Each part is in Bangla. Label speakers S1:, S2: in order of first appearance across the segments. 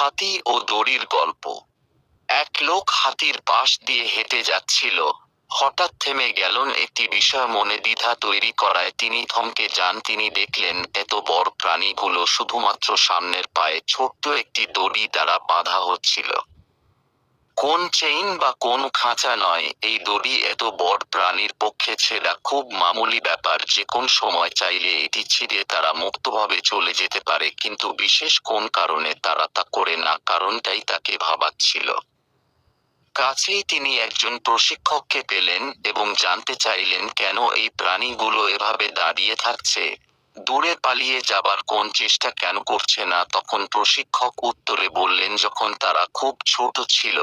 S1: হাতি ও দড়ির গল্প। এক লোক হাতির পাশ দিয়ে হেঁটে যাচ্ছিল। হঠাৎ থেমে গেলেন একটি বিষয় মনে দ্বিধা তৈরি করায় তিনি থমকে যান। তিনি দেখলেন, এত বড় প্রাণীগুলো শুধুমাত্র সামনের পায়ে ছোট্ট একটি দড়ি দ্বারা বাঁধা হচ্ছিল। কোন চেইন বা কোন খাঁচা নয়? এই দড়ি এত বড় প্রাণীর পক্ষে ছেঁড়া খুব মামুলি ব্যাপার। যে কোন সময় চাইলে এটি ছিঁড়ে তারা মুক্তভাবে চলে যেতে পারে। কিন্তু বিশেষ কোন কারণে তারা তা করে না, কারণটাই তাকে ভাবাচ্ছিল। কাছেই তিনি একজন প্রশিক্ষককে পেলেন এবং জানতে চাইলেন কেন এই প্রাণীগুলো এভাবে দাঁড়িয়ে থাকছে। দূরে পালিয়ে যাবার কোন চেষ্টা কেন করছে না, তখন প্রশিক্ষক উত্তরে বললেন, যখন তারা খুব ছোট ছিল,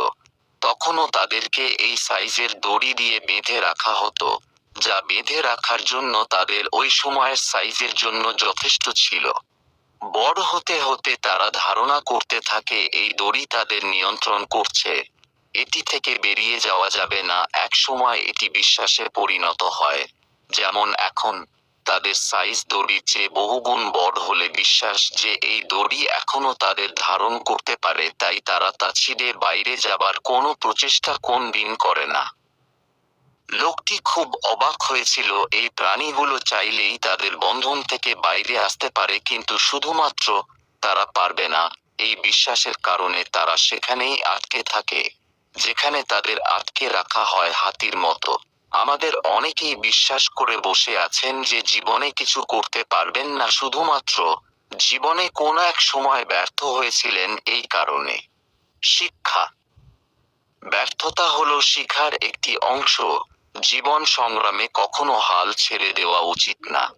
S1: তখনও তাদেরকে এই সাইজের দড়ি দিয়ে বেঁধে রাখা হতো, যা বেঁধে রাখার জন্য তাদের ওই সময়ের সাইজের জন্য যথেষ্ট ছিল। বড় হতে হতে তারা ধারণা করতে থাকে, এই দড়ি তাদের নিয়ন্ত্রণ করছে। এটি থেকে বেরিয়ে যাওয়া যাবে না এক সময় এটি বিশ্বাসে পরিণত হয়, যেমন এখন। তাদের সাইজ দড়ির চেয়ে বহুগুণ বড় হলে বিশ্বাস যে এই দড়ি এখনও তাদের ধারণ করতে পারে, তাই তারা তা ছিঁড়ে বাইরে যাবার কোনো প্রচেষ্টা কোন দিন করে না। লোকটি খুব অবাক হয়েছিল, এই প্রাণীগুলো চাইলেই তাদের বন্ধন থেকে বাইরে আসতে পারে, কিন্তু শুধুমাত্র তারা পারবে না। এই বিশ্বাসের কারণে তারা সেখানেই আটকে থাকে, যেখানে তাদের আটকে রাখা হয় হাতির মতো। আমাদের অনেকেই বিশ্বাস করে বসে আছেন যে জীবনে কিছু করতে পারবেন না, শুধুমাত্র জীবনে কোনো এক সময় ব্যর্থ হয়েছিলেন এই কারণে। শিক্ষা। ব্যর্থতা হল শিখার একটি অংশ। জীবন সংগ্রামে কখনো হাল ছেড়ে দেওয়া উচিত না।